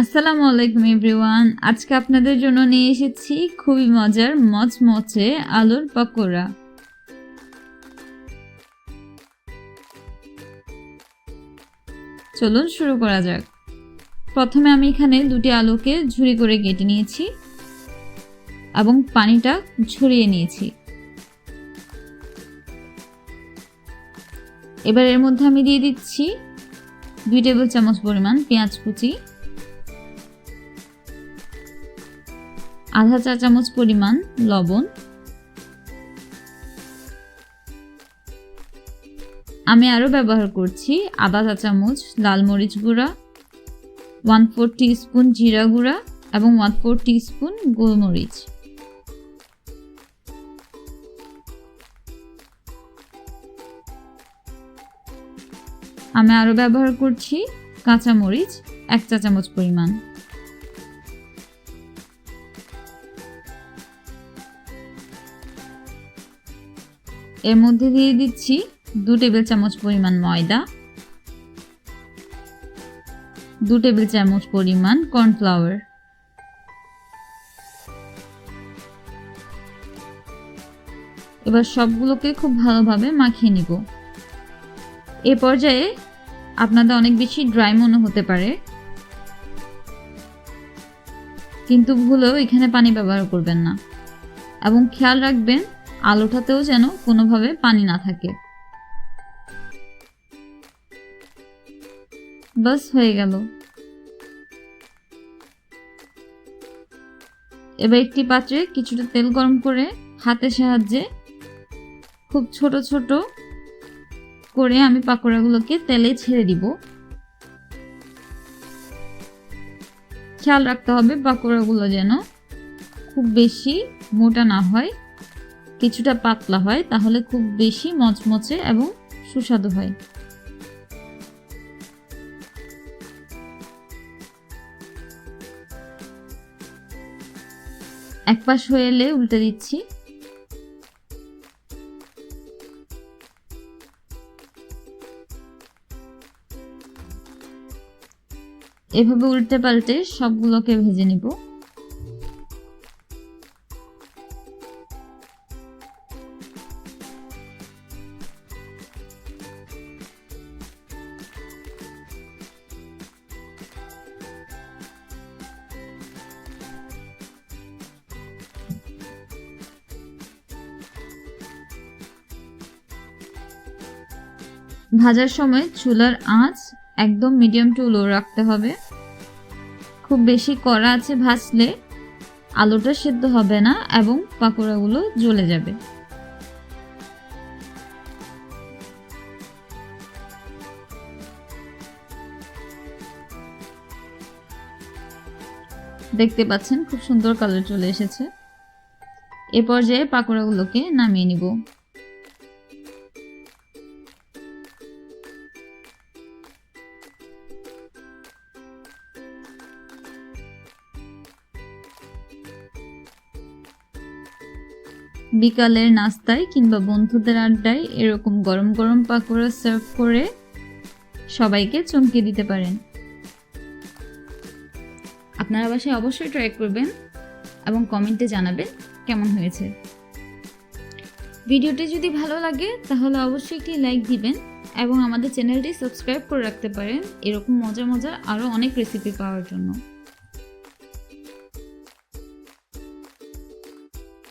আসসালামু আলাইকুম, এভরিওয়ান। আজকে আপনাদের জন্য নিয়ে এসেছি খুবই মজার মচমচে আলুর পকোড়া। চলুন শুরু করা যাক। প্রথমে আমি এখানে দুটি আলুকে ঝুরি করে কেটে নিয়েছি এবং পানিটা ঝরিয়ে নিয়েছি। এবার এর মধ্যে আমি দিয়ে দিচ্ছি দুই টেবিল চামচ পরিমাণ পেঁয়াজ কুচি। আধা চা চামচ পরিমাণ লবণ। আমি আরও ব্যবহার করছি আধা চা চামচ লাল মরিচ গুঁড়া, ওয়ান ফোর স্পুন জিরা গুঁড়া এবং ওয়ান ফোর স্পুন গোলমরিচ। আমি আরও ব্যবহার করছি কাঁচা মরিচ এক চা চামচ পরিমাণ। এর মধ্যে দিয়ে দিচ্ছি দু টেবিল চামচ পরিমাণ ময়দা, দু টেবিল চামচ পরিমাণ কর্নফ্লাওয়ার, এবার সবগুলোকে খুব ভালোভাবে মাখিয়ে নিব। এ পর্যায়ে আপনাদের অনেক বেশি ড্রাই মনে হতে পারে, কিন্তু ভুলেও এখানে পানি ব্যবহার করবেন না। এবং খেয়াল রাখবেন আলুটাতেও যেন কোনোভাবে পানি না থাকে। বাস, হয়ে গেল। এবার একটি পাত্রে কিছুটা তেল গরম করে হাতের সাহায্যে খুব ছোট ছোট করে আমি পাকোড়াগুলোকে তেলে ছেড়ে দিব। খেয়াল রাখতে হবে পাকোড়াগুলো যেন খুব বেশি মোটা না হয়। কিছুটা পাতলা হয়, তাহলে খুব বেশি মচমচে এবং সুস্বাদু হয়। এক পাশ হয়ে এলে উল্টে দিচ্ছি। এভাবে উল্টে পাল্টে সবগুলোকে ভেজে নিব। ভাজার সময় চুলার আঁচ একদম মিডিয়াম টু লো রাখতে হবে। খুব বেশি কড়া আছে ভাজলে আলুটা সেদ্ধ হবে না এবং পাকোড়াগুলো জ্বলে যাবে। দেখতে পাচ্ছেন খুব সুন্দর কালার চলে এসেছে। এ পর্যায়ে পাকোড়াগুলোকে নামিয়ে নিব। বিকালের নাস্তায় কিংবা বন্ধুদের আড্ডায় এরকম গরম গরম পাকোড়া সার্ভ করে সবাইকে চমকে দিতে পারেন। আপনারা বাসায় অবশ্যই ট্রাই করবেন এবং কমেন্টে জানাবেন কেমন হয়েছে। ভিডিওটি যদি ভালো লাগে, তাহলে অবশ্যই একটি লাইক দিবেন এবং আমাদের চ্যানেলটি সাবস্ক্রাইব করে রাখতে পারেন। এরকম মজা মজার আরও অনেক রেসিপি পাওয়ার জন্য।